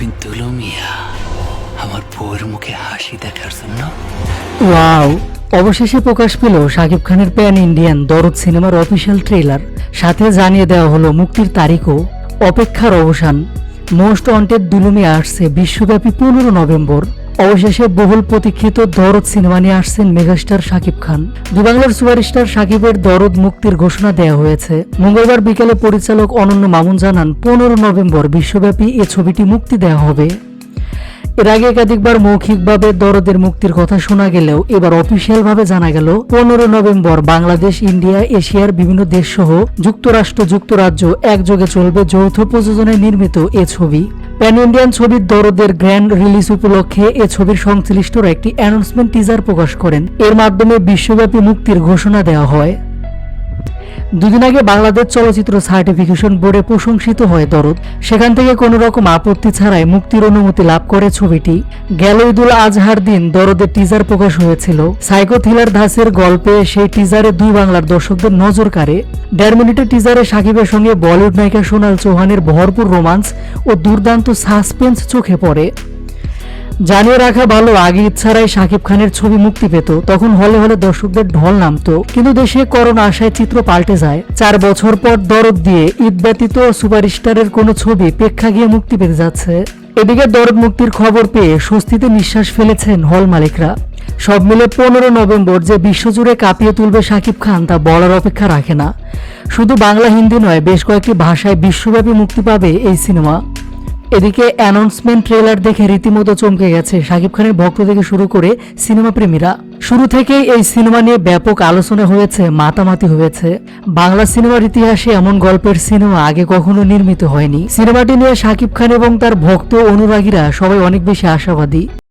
দুলু মিয়া, আমার বউয়ের মুখে হাসি দেখার জন্য। ওয়াও, অবশেষে প্রকাশ পেল শাকিব খানের প্যান ইন্ডিয়ান দরদ সিনেমার অফিসিয়াল ট্রেলার সাথে জানিয়ে দেওয়া হলো মুক্তির তারিখও, অপেক্ষার অবসান। মোস্ট ওয়ান্টেড দুলুমিয়া আসছে বিশ্বব্যাপী পনেরো নভেম্বর। অবশেষে বহুল প্রতীক্ষিত দরদ সিনেমা নিয়ে আসছেন মেগাস্টার শাকিব খান। দুই বাংলার সুপারস্টার শাকিবের দরদ মুক্তির ঘোষণা দেওয়া হয়েছে। মঙ্গলবার বিকেলে পরিচালক অনন্য মামুন জানান, পনেরো নভেম্বর বিশ্বব্যাপী এ ছবিটি মুক্তি দেওয়া হবে। এর আগে একাধিকবার মৌখিকভাবে দরদের মুক্তির কথা শোনা গেলেও এবার অফিসিয়াল ভাবে জানা গেল, পনেরো নভেম্বর বাংলাদেশ, ইন্ডিয়া, এশিয়ার বিভিন্ন দেশ সহ যুক্তরাষ্ট্র, যুক্তরাজ্য একযোগে চলবে যৌথ প্রযোজনায় নির্মিত এ ছবি। প্যান ইন্ডিয়ান ছবির দরদের গ্র্যান্ড রিলিজ উপলক্ষে এ ছবির সংশ্লিষ্টরা একটি অ্যানাউন্সমেন্ট টিজার প্রকাশ করেন। এর মাধ্যমে বিশ্বব্যাপী মুক্তির ঘোষণা দেওয়া হয়। দুদিন আগে বাংলাদেশ চলচ্চিত্র সার্টিফিকেশন বোর্ডে প্রশংসিত হয় দরদ। সেখান থেকে কোনো রকম আপত্তি ছাড়াই মুক্তির অনুমতি লাভ করে ছবিটি। গেল ঈদুল আজহার দিন দরদের টিজার প্রকাশ হয়েছিল। সাইকো থ্রিলার ধাসের গল্পে সেই টিজারে দুই বাংলার দর্শকদের নজর কাড়ে। দেড় মিনিটের টিজারে সাকিবের সঙ্গে বলিউড নায়িকা সোনাল চৌহানের ভরপুর রোমান্স ও দুর্দান্ত সাসপেন্স চোখে পড়ে। জানিয়ে রাখা ভালো, আগে ইচ্ছারাই শাকিব খানের ছবি মুক্তি পেত, তখন হলে হলে দর্শকদের ঢল নামতো। কিন্তু দেশে করোনা আশায় চিত্র পাল্টে যায়। চার বছর পর দরদ দিয়ে ঈদ ব্যতীত সুপারস্টারের কোনো ছবি প্রেক্ষা গিয়ে মুক্তি পেতে যাচ্ছে। এদিকে দরদ মুক্তির খবর পেয়ে স্বস্তিতে নিঃশ্বাস ফেলেছেন হল মালিকরা। সব মিলে পনেরো নভেম্বর যে বিশ্বজুড়ে কাঁপিয়ে তুলবে শাকিব খান তা বলার অপেক্ষা রাখে না। শুধু বাংলা, হিন্দি নয়, বেশ কয়েকটি ভাষায় বিশ্বব্যাপী মুক্তি পাবে এই সিনেমা। এদিকে অ্যানাউন্সমেন্ট ট্রেলার দেখে রীতিমতো চমকে গেছে শাকিব খানের ভক্ত থেকে শুরু করে সিনেমা প্রেমীরা শুরু থেকেই এই সিনেমা নিয়ে ব্যাপক আলোচনা হয়েছে, মাতামাতি হয়েছে। বাংলা সিনেমার ইতিহাসে এমন গল্পের সিনেমা আগে কখনো নির্মিত হয়নি। সিনেমাটি নিয়ে শাকিব খান এবং তার ভক্ত অনুরাগীরা সবাই অনেক বেশি আশাবাদী।